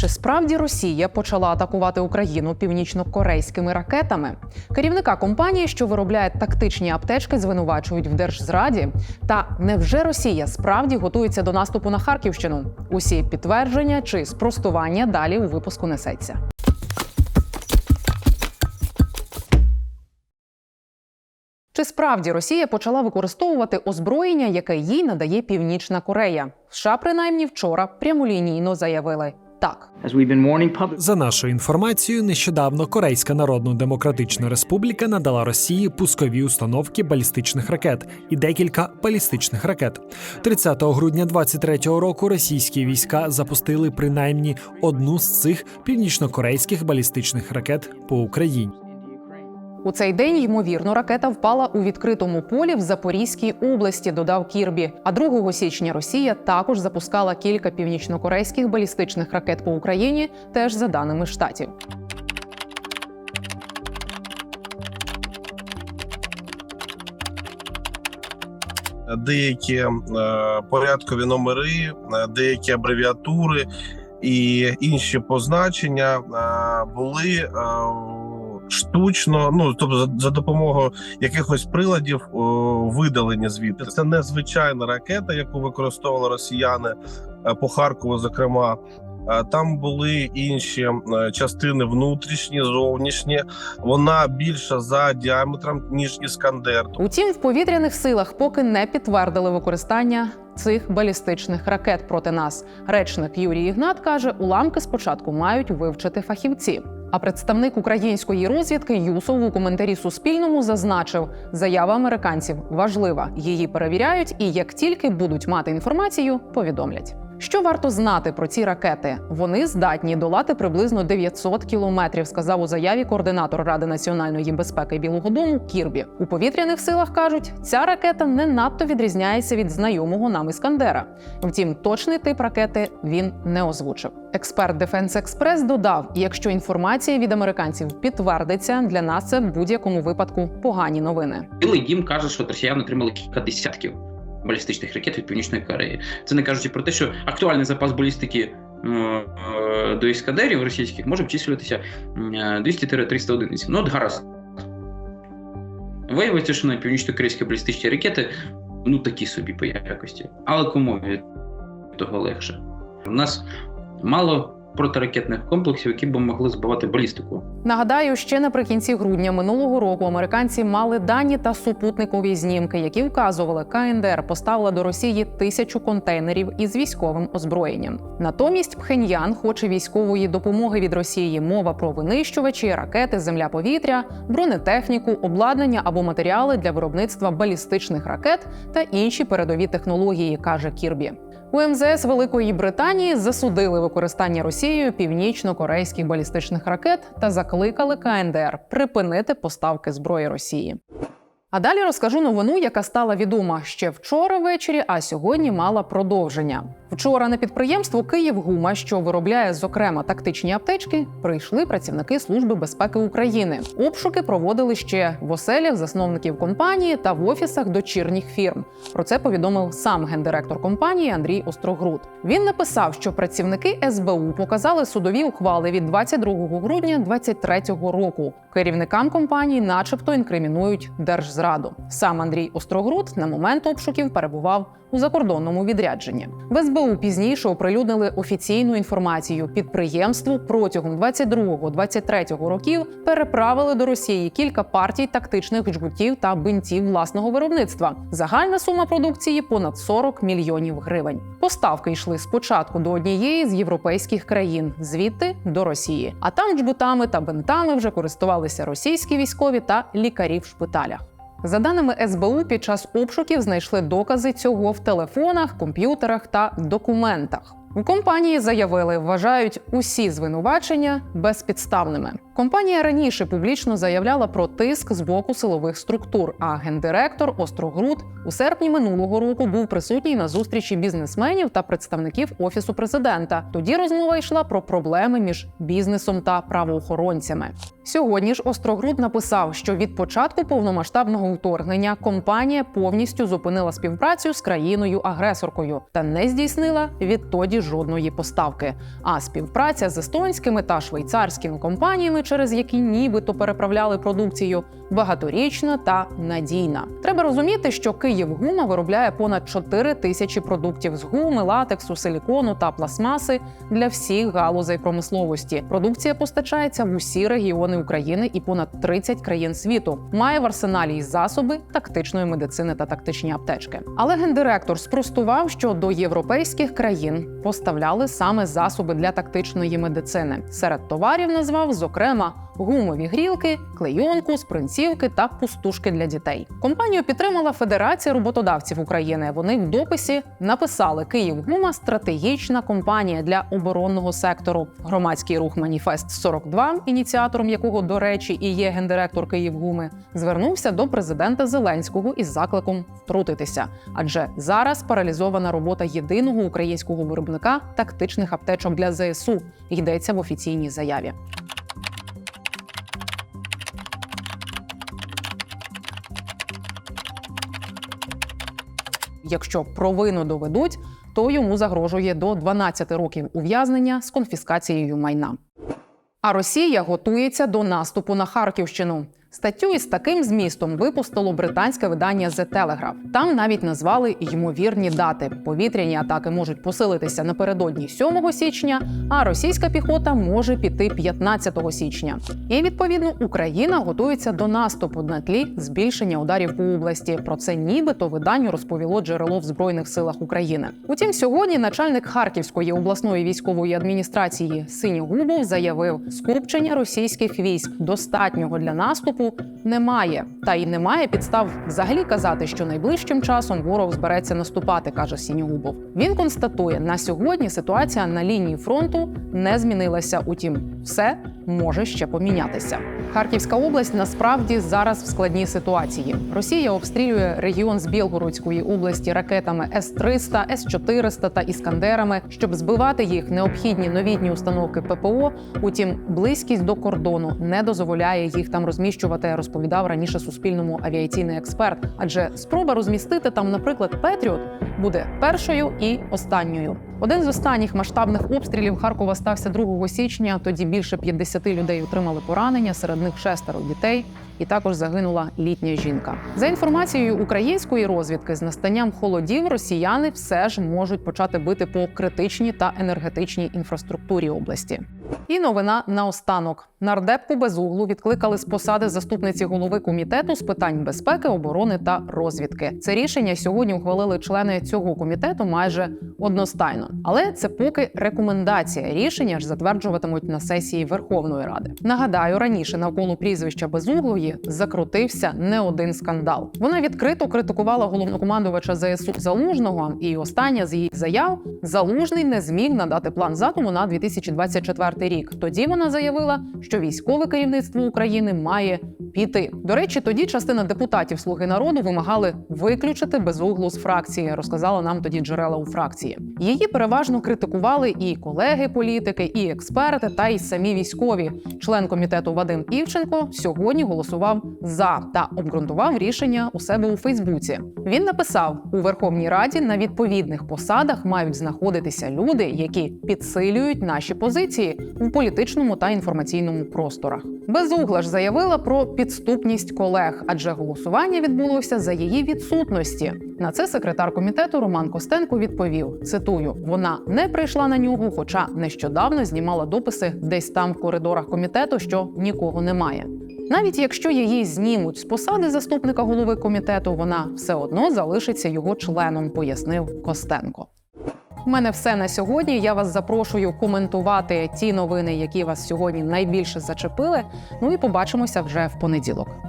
Чи справді Росія почала атакувати Україну північно-корейськими ракетами? Керівника компанії, що виробляє тактичні аптечки, звинувачують в держзраді. Та невже Росія справді готується до наступу на Харківщину? Усі підтвердження чи спростування далі у випуску несеться. Чи справді Росія почала використовувати озброєння, яке їй надає Північна Корея? США принаймні вчора прямолінійно заявили так. As we've been warning public За нашою інформацією, нещодавно Корейська Народно-Демократична Республіка надала Росії пускові установки балістичних ракет і декілька балістичних ракет. 30 грудня 23-го року російські війська запустили принаймні одну з цих північнокорейських балістичних ракет по Україні. У цей день, ймовірно, ракета впала у відкритому полі в Запорізькій області, додав Кірбі. А 2 січня Росія також запускала кілька північнокорейських балістичних ракет по Україні, теж за даними штатів. деякі е, порядкові номери, е, деякі абревіатури і інші позначення е, були е, штучно, ну тобто за, допомогою якихось приладів о, видалені звідти. Це не звичайна ракета, яку використовували росіяни е, по Харкову, зокрема. Е, Там були інші е, частини внутрішні, зовнішні. Вона більша за діаметром ніж іскандер. Утім, в повітряних силах поки не підтвердили використання цих балістичних ракет проти нас. Речник Юрій Ігнат каже, уламки спочатку мають вивчити фахівці. А представник української розвідки Юсов у коментарі Суспільному зазначив, заява американців важлива. Її перевіряють, і як тільки будуть мати інформацію, повідомлять. Що варто знати про ці ракети? Вони здатні долати приблизно 900 кілометрів, сказав у заяві координатор Ради національної безпеки Білого Дому Кірбі. У повітряних силах кажуть, ця ракета не надто відрізняється від знайомого нам іскандера. Втім, точний тип ракети він не озвучив. Експерт Defense Express додав: якщо інформація від американців підтвердиться, для нас це в будь-якому випадку погані новини. Білий дім каже, що росіяни отримали кілька десятків балістичних ракет від Північної Кореї. Це не кажучи про те, що актуальний запас балістики е, е, до іскадерів російських може обчислюватися е, 200-300 одиниць. Ну, от гаразд. Виявиться, що на північно-корейські балістичні ракети ну такі собі по якості. Але кому від того легше? У нас мало протиракетних комплексів, які б могли збивати балістику. Нагадаю, ще наприкінці грудня минулого року американці мали дані та супутникові знімки, які вказували, КНДР поставила до Росії тисячу контейнерів із військовим озброєнням. Натомість Пхеньян хоче військової допомоги від Росії. Мова про винищувачі, ракети, земля-повітря, бронетехніку, обладнання або матеріали для виробництва балістичних ракет та інші передові технології, каже Кірбі. У МЗС Великої Британії засудили використання Росією північно-корейських балістичних ракет та закликали КНДР припинити поставки зброї Росії. А далі розкажу новину, яка стала відома ще вчора ввечері, а сьогодні мала продовження. Вчора на підприємство Київгума, що виробляє зокрема тактичні аптечки, прийшли працівники Служби безпеки України. Обшуки проводили ще в оселях засновників компанії та в офісах дочірніх фірм. Про це повідомив сам гендиректор компанії Андрій Острогруд. Він написав, що працівники СБУ показали судові ухвали від 22 грудня 2023 року. Керівникам компанії, начебто, інкримінують держзраду. Сам Андрій Острогруд на момент обшуків перебував у закордонному відрядженні. В СБУ пізніше оприлюднили офіційну інформацію. Підприємству протягом 22-23 років переправили до Росії кілька партій тактичних жгутів та бинтів власного виробництва. Загальна сума продукції понад 40 мільйонів гривень. Поставки йшли спочатку до однієї з європейських країн, звідти до Росії. А там жгутами та бинтами вже користувалися російські військові та лікарі в шпиталях. За даними СБУ, під час обшуків знайшли докази цього в телефонах, комп'ютерах та документах. У компанії заявили, вважають усі звинувачення безпідставними. Компанія раніше публічно заявляла про тиск з боку силових структур. А гендиректор Острогруд у серпні минулого року був присутній на зустрічі бізнесменів та представників офісу президента. Тоді розмова йшла про проблеми між бізнесом та правоохоронцями. Сьогодні ж Острогруд написав, що від початку повномасштабного вторгнення компанія повністю зупинила співпрацю з країною-агресоркою та не здійснила відтоді жодної поставки. А співпраця з естонськими та швейцарськими компаніями, через які нібито переправляли продукцію, багаторічна та надійна. Треба розуміти, що Київгума виробляє понад 4 тисячі продуктів з гуми, латексу, силікону та пластмаси для всіх галузей промисловості. Продукція постачається в усі регіони України і понад 30 країн світу. Має в арсеналі й засоби тактичної медицини та тактичні аптечки. Але гендиректор спростував, що до європейських країн поставляли саме засоби для тактичної медицини. Серед товарів назвав зокрема гумові грілки, клейонку, спринцівки та пустушки для дітей. Компанію підтримала Федерація роботодавців України. Вони в дописі написали Київгума стратегічна компанія для оборонного сектору. Громадський рух Маніфест 42 ініціатором якого, до речі, і є гендиректор Київгуми, звернувся до президента Зеленського із закликом втрутитися, адже зараз паралізована робота єдиного українського виробника тактичних аптечок для ЗСУ. Йдеться в офіційній заяві. Якщо провину доведуть, то йому загрожує до 12 років ув'язнення з конфіскацією майна. А Росія готується до наступу на Харківщину. Статтю із таким змістом випустило британське видання The Telegraph. Там навіть назвали ймовірні дати. Повітряні атаки можуть посилитися напередодні 7 січня, а російська піхота може піти 15 січня. І відповідно Україна готується до наступу на тлі збільшення ударів по області. Про це нібито виданню розповіло джерело в збройних силах України. Утім, сьогодні начальник Харківської обласної військової адміністрації Синігубов заявив, скупчення російських військ достатнього для наступу como немає. Та й немає підстав взагалі казати, що найближчим часом ворог збереться наступати, каже Сінігубов. Він констатує, на сьогодні ситуація на лінії фронту не змінилася. Утім, все може ще помінятися. Харківська область насправді зараз в складній ситуації. Росія обстрілює регіон з Білгородської області ракетами С-300, С-400 та іскандерами, щоб збивати їх необхідні новітні установки ППО. Утім, близькість до кордону не дозволяє їх там розміщувати. Розповідав раніше Суспільному авіаційний експерт. Адже спроба розмістити там, наприклад, Петріот буде першою і останньою. Один з останніх масштабних обстрілів Харкова стався 2 січня. Тоді більше 50 людей отримали поранення, серед них шестеро дітей. І також загинула літня жінка. За інформацією української розвідки, з настанням холодів росіяни все ж можуть почати бити по критичній та енергетичній інфраструктурі області. І новина наостанок. Нардепку безуглу відкликали з посади заступниці голови комітету з питань безпеки, оборони та розвідки. Це рішення сьогодні ухвалили члени цього комітету майже одностайно. Але це поки рекомендація. Рішення ж затверджуватимуть на сесії Верховної Ради. Нагадаю, раніше навколо прізвища безуглої закрутився не один скандал. Вона відкрито критикувала головнокомандувача ЗСУ Залужного, і остання з її заяв Залужний не зміг надати план задуму на 2024 рік. Тоді вона заявила, що військове керівництво України має піти. До речі, тоді частина депутатів Слуги народу вимагали виключити безуглу з фракції. Розказала нам тоді джерела у фракції. Її переважно критикували і колеги-політики, і експерти, та й самі військові. Член комітету Вадим Івченко сьогодні голосував за та обґрунтував рішення у себе у Фейсбуці. Він написав у Верховній Раді на відповідних посадах мають знаходитися люди, які підсилюють наші позиції у політичному та інформаційному просторах. Безугла ж заявила про підступність колег, адже голосування відбулося за її відсутності. На це секретар комітету Роман Костенко відповів: цитую: вона не прийшла на нього, хоча нещодавно знімала дописи десь там в коридорах комітету, що нікого немає. Навіть якщо її знімуть з посади заступника голови комітету, вона все одно залишиться його членом, пояснив Костенко. У мене все на сьогодні. Я вас запрошую коментувати ті новини, які вас сьогодні найбільше зачепили. Ну і побачимося вже в понеділок.